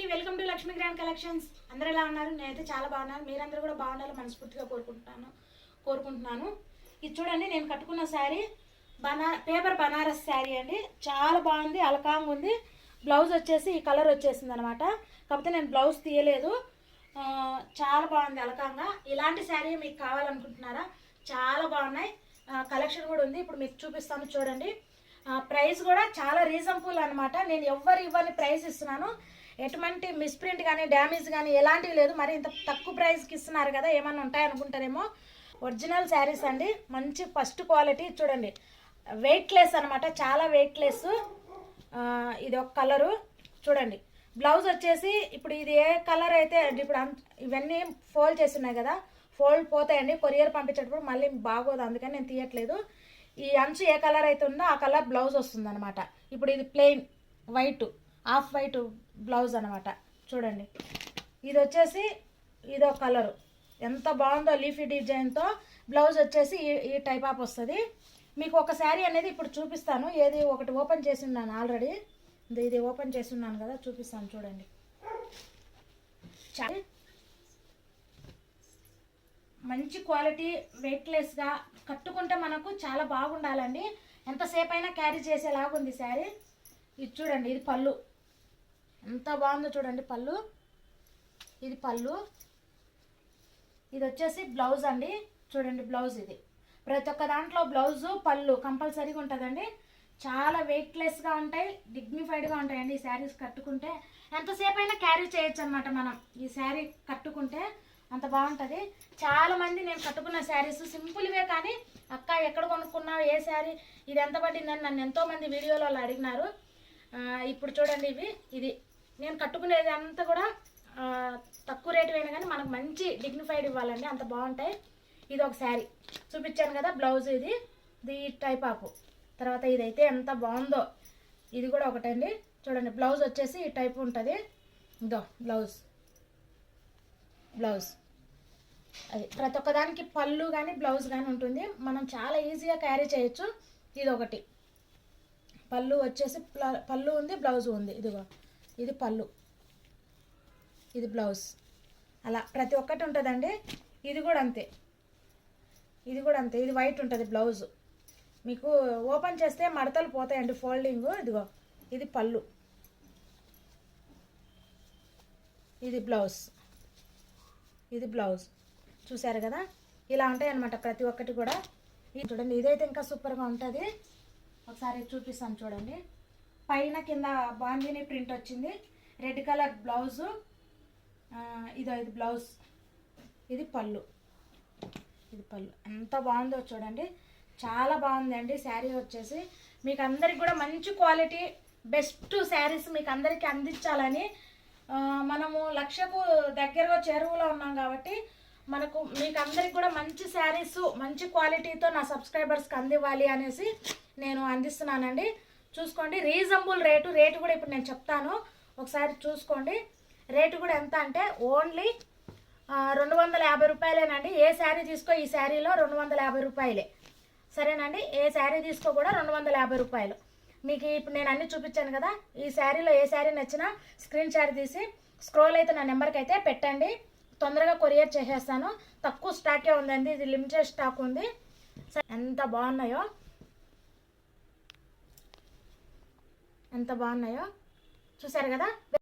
అండి welcome to Lakshmi grand collections. అందరూ ఎలా ఉన్నారు? నేనైతే చాలా బాగున్నాను. మీరందరూ కూడా బాగుండాలి మనస్ఫూర్తిగా కోరుకుంటున్నాను. కోరుకుంటున్నాను. ఇది చూడండి నేను కట్టుకున్న శారీ. బనా పేపర్ బనారస్ శారీ అండి. చాలా బాగుంది అలకాంగ్ ఉంది. బ్లౌజ్ వచ్చేసి ఈ కలర్ వచ్చేసింది అనమాట కాకపోతే నేను బ్లౌజ్ తీయలేదు. చాలా బాగుంది అలకాంగా. ఇలాంటి శారీ మీకు కావాలనుకుంటున్నారా? చాలా బాగున్నాయి. కలెక్షన్ కూడా ఉంది. ఇప్పుడు మీకు చూపిస్తాను చూడండి. ప్రైస్ కూడా చాలా రీజనబుల్ అనమాట నేను ఎవ్వరు ఇవ్వని ప్రైస్ ఇస్తున్నాను. ఎటువంటి మిస్ప్రింట్ కానీ డ్యామేజ్ కానీ ఎలాంటివి లేదు. మరి ఇంత తక్కువ ప్రైస్కి ఇస్తున్నారు కదా ఏమన్నా ఉంటాయనుకుంటారేమో? ఒరిజినల్ శారీస్ అండి. మంచి ఫస్ట్ క్వాలిటీ చూడండి. వెయిట్లెస్ అనమాట చాలా వెయిట్లెస్ ఇది ఒక కలరు చూడండి. బ్లౌజ్ వచ్చేసి ఇప్పుడు ఇది ఏ కలర్ అయితే ఇప్పుడు ఇవన్నీ ఫోల్డ్ చేసి ఉన్నాయి కదా. ఫోల్డ్ పోతాయండి. కొరియర్ పంపించేటప్పుడు మళ్ళీ బాగోదు. అందుకని నేను తీయట్లేదు. ఈ అంచు ఏ కలర్ అయితే ఉందో ఆ కలర్ బ్లౌజ్ వస్తుంది అనమాట ఇప్పుడు ఇది plain white off white blouse అనమాట చూడండి. ఇది వచ్చేసి ఇదో కలరు. ఎంత బాగుందో లీఫీ డిజైన్తో బ్లౌజ్ వచ్చేసి ఈ ఈ టైప్ ఆఫ్ వస్తుంది. మీకు ఒక శారీ అనేది ఇప్పుడు చూపిస్తాను. ఏది ఒకటి ఓపెన్ చేసి ఉన్నాను ఆల్రెడీ. ఇది ఓపెన్ చేసి ఉన్నాను కదా చూపిస్తాను చూడండి. మంచి క్వాలిటీ వెయిట్లెస్గా కట్టుకుంటే మనకు చాలా బాగుండాలండి. ఎంతసేపు అయినా క్యారీ చేసేలాగా ఉంది శారీ. ఇది చూడండి ఇది పళ్ళు. ఎంత బాగుందో చూడండి పళ్ళు. ఇది పళ్ళు. ఇది వచ్చేసి బ్లౌజ్ అండి. చూడండి బ్లౌజ్ ఇది. ప్రతి ఒక్క దాంట్లో బ్లౌజు పళ్ళు కంపల్సరీగా ఉంటుందండి. చాలా వెయిట్లెస్గా ఉంటాయి డిగ్నిఫైడ్గా ఉంటాయండి ఈ శారీస్ కట్టుకుంటే. ఎంతసేపు అయినా క్యారీ చేయొచ్చు అనమాట మనం. ఈ శారీ కట్టుకుంటే అంత బాగుంటుంది. చాలామంది నేను కట్టుకున్న శారీస్ సింపుల్వే కానీ అక్క ఎక్కడ కొనుక్కున్నావు ఏ శారీ ఇది ఎంత పడిందని నన్ను ఎంతో మంది వీడియోలలో అడిగినారు. ఇప్పుడు చూడండి ఇవి. ఇది నేను కట్టుకునేది అంతా కూడా తక్కువ రేటు అయినా కానీ మనకు మంచి డిగ్నిఫైడ్ ఇవ్వాలండి. అంత బాగుంటాయి. ఇది ఒక శారీ. చూపించాను కదా బ్లౌజ్ ఇది. ఇది టైప్ ఆఫ్ తర్వాత ఇదైతే ఎంత బాగుందో ఇది కూడా ఒకటండి. చూడండి బ్లౌజ్ వచ్చేసి ఈ టైప్ ఉంటుంది. ఇదో బ్లౌజ్. బ్లౌజ్. అది ప్రతి ఒక్కదానికి పళ్ళు కానీ బ్లౌజ్ కానీ ఉంటుంది. మనం చాలా ఈజీగా క్యారీ చేయొచ్చు. ఇది ఒకటి పళ్ళు వచ్చేసి ప్ల- పళ్ళు ఉంది బ్లౌజ్ ఉంది. ఇదిగో. ఇది పళ్ళు. ఇది బ్లౌజ్. అలా ప్రతి ఒక్కటి ఉంటుందండి. ఇది కూడా అంతే. ఇది కూడా అంతే. ఇది వైట్ ఉంటుంది బ్లౌజ్. మీకు ఓపెన్ చేస్తే మడతలు పోతాయండి ఫోల్డింగ్. ఇదిగో ఇది పళ్ళు. ఇది బ్లౌజ్. ఇది బ్లౌజ్. చూసారు కదా? ఇలా ఉంటాయి అనమాట ప్రతి ఒక్కటి కూడా. ఇది చూడండి ఇదైతే ఇంకా సూపర్గా ఉంటుంది. ఒకసారి చూపిస్తాను చూడండి. పైన కింద బాందిని ప్రింట్ వచ్చింది. రెడ్ కలర్ బ్లౌజు ఇదో ఇది బ్లౌజ్ ఇది పళ్ళు. ఇది పళ్ళు. ఎంత బాగుందో చూడండి. చాలా బాగుందండి శారీ వచ్చేసి. మీకు అందరికి కూడా మంచి క్వాలిటీ బెస్ట్ శారీస్ మీకు అందరికీ అందించాలని మనము లక్షకు దగ్గరగా చెరువులో ఉన్నాం కాబట్టి మనకు మీకు అందరికి కూడా మంచి శారీస్ మంచి క్వాలిటీతో నా సబ్స్క్రైబర్స్కి అందివ్వాలి అనేసి నేను అందిస్తున్నానండి. చూసుకోండి. రీజనబుల్ రేటు రేటు కూడా ఇప్పుడు నేను చెప్తాను. ఒకసారి చూసుకోండి. రేటు కూడా ఎంత అంటే ఓన్లీ రెండు వందల యాభై రూపాయలేనండి. ఏ శారీ తీసుకో ఈ శారీలో రెండు వందల యాభై రూపాయలే. సరేనండి? ఏ శారీ తీసుకో కూడా రెండు వందల యాభై రూపాయలు. మీకు ఇప్పుడు నేను అన్ని చూపించాను కదా? ఈ శారీలో ఏ శారీ నచ్చినా స్క్రీన్ షాట్ తీసి స్క్రోల్ అయితే నా నెంబర్కి అయితే పెట్టండి. తొందరగా కొరియర్ చేసేస్తాను. తక్కువ స్టాకే ఉందండి. ఇది లిమిటెడ్ స్టాక్ ఉంది. సరే, ఎంత బాగున్నాయో. ఎంత బాగున్నాయో చూసారు కదా?